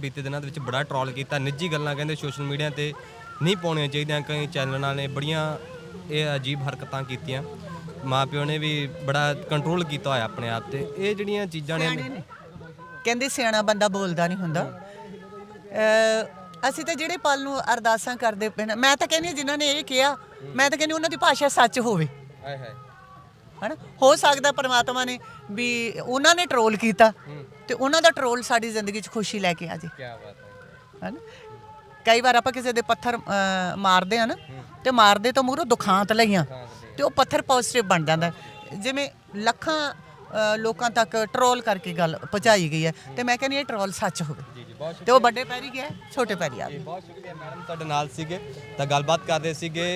ਬੀਤੇ ਦਿਨਾਂ ਦੇ ਵਿੱਚ ਬੜਾ ਟ੍ਰੋਲ ਕੀਤਾ। ਨਿੱਜੀ ਗੱਲਾਂ ਕਹਿੰਦੇ ਸੋਸ਼ਲ ਮੀਡੀਆ ਤੇ ਨਹੀਂ ਪਾਉਣੀਆਂ ਚਾਹੀਦੀਆਂ। ਕਈ ਚੈਨਲਾਂ ਨੇ ਬੜੀਆਂ ਇਹ ਅਜੀਬ ਹਰਕਤਾਂ ਕੀਤੀਆਂ। ਮਾਪਿਓ ਨੇ ਵੀ ਬੜਾ ਕੰਟਰੋਲ ਕੀਤਾ ਹੋਇਆ ਆਪਣੇ ਆਪ ਤੇ। ਇਹ ਜਿਹੜੀਆਂ ਚੀਜ਼ਾਂ ਨੇ ਕਹਿੰਦੇ ਸਿਆਣਾ ਬੰਦਾ ਬੋਲਦਾ ਨਹੀਂ ਹੁੰਦਾ। ਅਹ ਅਸੀਂ ਤਾਂ ਜਿਹੜੇ ਪਲ ਨੂੰ ਅਰਦਾਸਾਂ ਕਰਦੇ ਪਏ ਨੇ ਮੈਂ ਤਾਂ ਕਹਿੰਦੀ ਹਾਂ ਜਿਨ੍ਹਾਂ ਨੇ ਇਹ ਕਿਹਾ ਮੈਂ ਤਾਂ ਕਹਿੰਦੀ ਉਹਨਾਂ ਦੀ ਭਾਸ਼ਾ ਸੱਚ ਹੋਵੇ। ਹਾਏ ਹਾਏ ਹਨਾ? ਹੋ ਸਕਦਾ ਪਰਮਾਤਮਾ ਨੇ ਵੀ ਉਹਨਾਂ ਨੇ ਟਰੋਲ ਕੀਤਾ ਤੇ ਉਹਨਾਂ ਦਾ ਟਰੋਲ ਸਾਡੀ ਜ਼ਿੰਦਗੀ 'ਚ ਖੁਸ਼ੀ ਲੈ ਕੇ ਆ ਜੇ। ਕੀ ਬਾਤ ਹੈ। ਹਨਾ? ਕਈ ਵਾਰ ਆਪਾਂ ਕਿਸੇ ਦੇ ਪੱਥਰ ਮਾਰਦੇ ਆ ਨਾ ਤੇ ਮਾਰਦੇ ਤਾਂ ਮੂਹਰੋਂ ਦੁਖਾਂਤ ਲਈਆਂ ਤੇ ਉਹ ਪੱਥਰ ਪੋਜ਼ਿਟਿਵ ਬਣ ਜਾਂਦਾ। ਜਿਵੇਂ ਲੱਖਾਂ ਲੋਕਾਂ ਤੱਕ ਟਰੋਲ ਕਰਕੇ ਗੱਲ ਪਹੁੰਚਾਈ ਗਈ ਹੈ ਤੇ ਮੈਂ ਕਹਿੰਦੀ ਇਹ ਟਰੋਲ ਸੱਚ ਹੋਵੇ। ਜੀ ਜੀ ਬਹੁਤ ਤੇ ਉਹ ਵੱਡੇ ਪੈਰੀ ਗਿਆ ਛੋਟੇ ਪੈਰੀ ਆ ਬਹੁਤ ਸ਼ੁਕਰੀਆ ਮੈਡਮ ਤੁਹਾਡੇ ਨਾਲ ਸੀਗੇ ਤਾਂ ਗੱਲਬਾਤ ਕਰਦੇ ਸੀਗੇ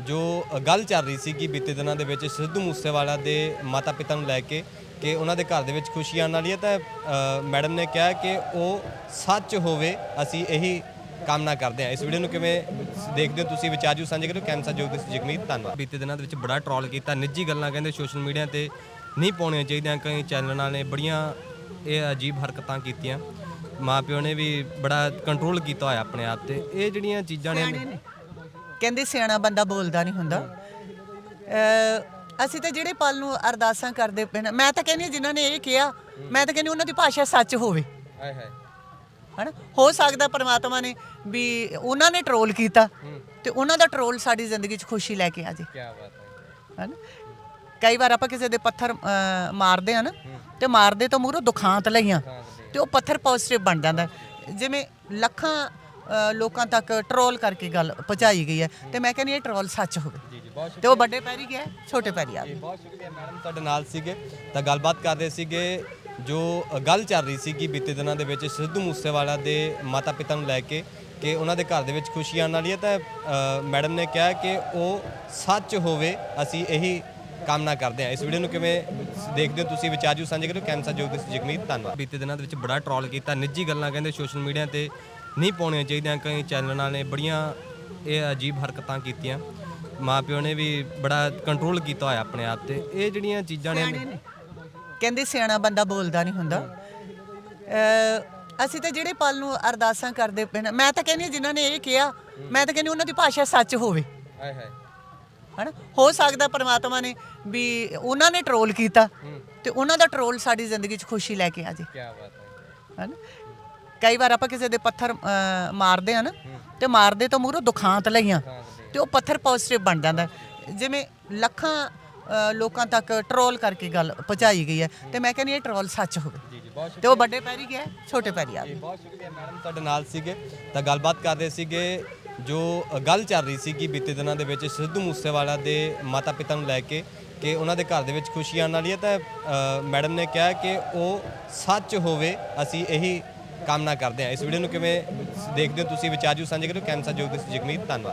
ਜੋ ਗੱਲ ਚੱਲ ਰਹੀ ਸੀ ਕਿ ਬੀਤੇ ਦਿਨਾਂ ਦੇ ਵਿੱਚ ਸਿੱਧੂ ਮੂਸੇਵਾਲਾ ਦੇ ਮਾਤਾ ਪਿਤਾ ਨੂੰ ਲੈ ਕੇ ਕਿ ਉਹਨਾਂ ਦੇ ਘਰ ਦੇ ਵਿੱਚ ਖੁਸ਼ੀ ਆਉਣ ਵਾਲੀ ਹੈ, ਤਾਂ ਮੈਡਮ ਨੇ ਕਿਹਾ ਕਿ ਉਹ ਸੱਚ ਹੋਵੇ, ਅਸੀਂ ਇਹੀ ਕਾਮਨਾ ਕਰਦੇ ਹਾਂ। ਇਸ ਵੀਡੀਓ ਨੂੰ ਕਿਵੇਂ ਦੇਖਦੇ ਹੋ ਤੁਸੀਂ ਵਿਚਾਰ ਜੂ ਸਾਂਝੇ ਕਰੋ ਕੈਂਸਰ ਜੋਗ ਦੇ ਜਗਮੀਤ ਧੰਨਵਾਦ। ਬੀਤੇ ਦਿਨਾਂ ਦੇ ਵਿੱਚ ਬੜਾ ਟਰੋਲ ਕੀਤਾ, ਨਿੱਜੀ ਗੱਲਾਂ ਕਹਿੰਦੇ ਸੋਸ਼ਲ ਮੀਡੀਆ ਤੇ ਨਹੀਂ ਪਾਉਣੀਆਂ ਚਾਹੀਦੀਆਂ, ਕਈ ਚੈਨਲਾਂ ਨੇ ਬੜੀਆਂ ਇਹ ਅਜੀਬ ਹਰਕਤਾਂ ਕੀਤੀਆਂ। ਮਾਪਿਓ ਨੇ ਵੀ ਬੜਾ ਕੰਟਰੋਲ ਕੀਤਾ ਹੋਇਆ ਆਪਣੇ ਆਪ ਤੇ। ਇਹ ਜਿਹੜੀਆਂ ਚੀਜ਼ਾਂ ਨੇ। ਕਹਿੰਦੇ ਸਿਆਣਾ ਬੰਦਾ ਬੋਲਦਾ ਨਹੀਂ ਹੁੰਦਾ। ਅਸੀਂ ਤਾਂ ਜਿਹੜੇ ਪਲ ਨੂੰ ਅਰਦਾਸਾਂ ਕਰਦੇ ਪਏ ਨੇ ਮੈਂ ਤਾਂ ਕਹਿੰਦੀ ਜਿਨ੍ਹਾਂ ਨੇ ਇਹ ਕਿਹਾ ਮੈਂ ਤਾਂ ਕਹਿੰਦੀ ਉਹਨਾਂ ਦੀ ਭਾਸ਼ਾ ਸੱਚ ਹੋਵੇ। ਹਾਏ ਹਾਏ। ਹਨਾ? ਹੋ ਸਕਦਾ ਪਰਮਾਤਮਾ ਨੇ ਵੀ ਉਹਨਾਂ ਨੇ ਟਰੋਲ ਕੀਤਾ ਤੇ ਉਹਨਾਂ ਦਾ ਟਰੋਲ ਸਾਡੀ ਜ਼ਿੰਦਗੀ 'ਚ ਖੁਸ਼ੀ ਲੈ ਕੇ ਆ ਜੇ। ਕੀ ਬਾਤ ਹੈ ਹਨਾ? ਕਈ ਵਾਰ ਆਪਾਂ ਕਿਸੇ ਦੇ ਪੱਥਰ ਮਾਰਦੇ ਆ ਨਾ ਤੇ ਮਾਰਦੇ ਤਾਂ ਮੂਹਰੋਂ ਦੁਖਾਂਤ ਲਈਆਂ ਤੇ ਉਹ ਪੱਥਰ ਪੋਜ਼ਿਟਿਵ ਬਣ ਜਾਂਦਾ। ਜਿਵੇਂ ਲੱਖਾਂ ਲੋਕਾਂ ਤੱਕ ਟਰੋਲ ਕਰਕੇ ਗੱਲ ਪਹੁੰਚਾਈ ਗਈ ਹੈ ਤੇ ਮੈਂ ਕਹਿੰਦੀ ਇਹ ਟਰੋਲ ਸੱਚ ਹੋਵੇ। ਤੇ ਉਹ ਵੱਡੇ ਪੈਰੀ ਗਿਆ ਛੋਟੇ ਪੈਰੀ ਆ ਜੀ ਬਹੁਤ ਸ਼ੁਕਰੀਆ ਮੈਡਮ ਤੁਹਾਡੇ ਨਾਲ ਸੀਗੇ ਤਾਂ ਗੱਲਬਾਤ ਕਰਦੇ ਸੀਗੇ ਜੋ ਗੱਲ ਚੱਲ ਰਹੀ ਸੀ ਕਿ ਬੀਤੇ ਦਿਨਾਂ ਦੇ ਵਿੱਚ ਸਿੱਧੂ ਮੂਸੇਵਾਲਾ ਦੇ ਮਾਤਾ ਪਿਤਾ ਨੂੰ ਲੈ ਕੇ ਕਿ ਉਹਨਾਂ ਦੇ ਘਰ ਦੇ ਵਿੱਚ ਖੁਸ਼ੀ ਆਉਣ ਵਾਲੀ ਹੈ ਤਾਂ ਅ, ਮੈਡਮ ਨੇ ਕਿਹਾ ਕਿ ਉਹ ਸੱਚ ਹੋਵੇ ਅਸੀਂ ਇਹੀ ਕਾਮਨਾ ਕਰਦੇ ਹਾਂ। ਇਸ ਵੀਡੀਓ ਨੂੰ ਕਿਵੇਂ ਦੇਖਦੇ ਹੋ ਤੁਸੀਂ ਵਿਚਾਰ ਜੂ ਸਾਂਝੇ ਕਰੋ ਕੈਂਸਰ ਜੋਗ ਦੇ ਜਗਮੀਤ ਧੰਨਵਾਦ। ਬੀਤੇ ਦਿਨਾਂ ਦੇ ਵਿੱਚ ਬੜਾ ਟ੍ਰੋਲ ਕੀਤਾ ਨਿੱਜੀ ਗੱਲਾਂ ਕਹਿੰਦੇ ਸੋਸ਼ਲ ਮੀਡੀਆ ਤੇ ਨਹੀਂ ਪਾਉਣੀਆਂ ਚਾਹੀਦੀਆਂ ਕਈ ਚੈਨਲਾਂ ਨੇ ਬੜੀਆਂ ਇਹ ਅਜੀਬ ਹਰਕਤਾਂ ਕੀਤੀਆਂ। ਮਾਪਿਓ ਨੇ ਵੀ ਬੜਾ ਕੰਟਰੋਲ ਕੀਤਾ ਹੋਇਆ ਆਪਣੇ ਆਪ ਤੇ। ਇਹ ਜਿਹੜੀਆਂ ਚੀਜ਼ਾਂ ਨੇ ਕਹਿੰਦੇ ਸਿਆਣਾ ਬੰਦਾ ਬੋਲਦਾ ਨਹੀਂ ਹੁੰਦਾ। ਅਸੀਂ ਤਾਂ ਜਿਹੜੇ ਪਲ ਨੂੰ ਅਰਦਾਸਾਂ ਕਰਦੇ ਪਏ ਮੈਂ ਤਾਂ ਕਹਿੰਦੀ ਜਿਨ੍ਹਾਂ ਨੇ ਇਹ ਕਿਹਾ ਮੈਂ ਤਾਂ ਕਹਿੰਦੀ ਉਹਨਾਂ ਦੀ ਭਾਸ਼ਾ ਸੱਚ ਹੋਵੇ। ਹਾਏ ਹਾਏ। ਹਨਾ? ਹੋ ਸਕਦਾ ਪਰਮਾਤਮਾ ਨੇ ਵੀ ਉਹਨਾਂ ਨੇ ਟਰੋਲ ਕੀਤਾ ਤੇ ਉਹਨਾਂ ਦਾ ਟਰੋਲ ਸਾਡੀ ਜ਼ਿੰਦਗੀ 'ਚ ਖੁਸ਼ੀ ਲੈ ਕੇ ਆ ਜੇ। ਕੀ ਬਾਤ ਹੈ। ਹਨਾ? ਕਈ ਵਾਰ ਆਪਾਂ ਕਿਸੇ ਦੇ ਪੱਥਰ ਅਹ, ਮਾਰਦੇ ਆ ਨਾ ਤੇ ਮਾਰਦੇ ਤਾਂ ਮੂਹਰੋਂ ਦੁਖਾਂਤ ਲਈਆਂ ਤੇ ਉਹ ਪੱਥਰ ਪੋਜ਼ਿਟਿਵ ਬਣ ਜਾਂਦਾ। ਹੈ। ਜਿਵੇਂ ਲੱਖਾਂ ਅਹ, ਲੋਕਾਂ ਤੱਕ ਟਰੋਲ ਕਰਕੇ ਗੱਲ ਪਹੁੰਚਾਈ ਗਈ ਹੈ ਤੇ ਮੈਂ ਕਹਿੰਦੀ ਇਹ ਟਰੋਲ ਸੱਚ ਹੋਵੇ। ਤੇ ਉਹ ਵੱਡੇ ਪੈਰੀ ਗਿਆ ਛੋਟੇ ਪੈਰੀ ਆ ਜੀ ਬਹੁਤ ਸ਼ੁਕਰੀਆ ਮੈਡਮ ਤੁਹਾਡੇ ਨਾਲ ਸੀਗੇ ਤਾਂ ਗੱਲਬਾਤ ਕਰਦੇ ਸੀਗੇ ਜੋ ਗੱਲ ਚੱਲ ਰਹੀ ਸੀ ਕਿ ਬੀਤੇ ਦਿਨਾਂ ਦੇ ਵਿੱਚ ਸਿੱਧੂ ਮੂਸੇਵਾਲਾ ਦੇ ਮਾਤਾ ਪਿਤਾ ਨੂੰ ਲੈ ਕੇ ਕਿ ਉਹਨਾਂ ਦੇ ਘਰ ਦੇ ਵਿੱਚ ਖੁਸ਼ੀ ਆਉਣ ਵਾਲੀ ਹੈ ਤਾਂ ਅ, ਮੈਡਮ ਨੇ ਕਿਹਾ ਕਿ ਉਹ ਸੱਚ ਹੋਵੇ ਅਸੀਂ ਇਹੀ ਕਾਮਨਾ ਕਰਦੇ ਹਾਂ। ਇਸ ਵੀਡੀਓ ਨੂੰ ਕਿਵੇਂ ਦੇਖਦੇ ਹੋ ਤੁਸੀਂ? ਵਿਚਾਰ ਜੂ ਸਾਂਝੇ ਕਰੋ ਕੈਂਸਰ ਜੋਗ ਜਗਮੀਤ, ਧੰਨਵਾਦ।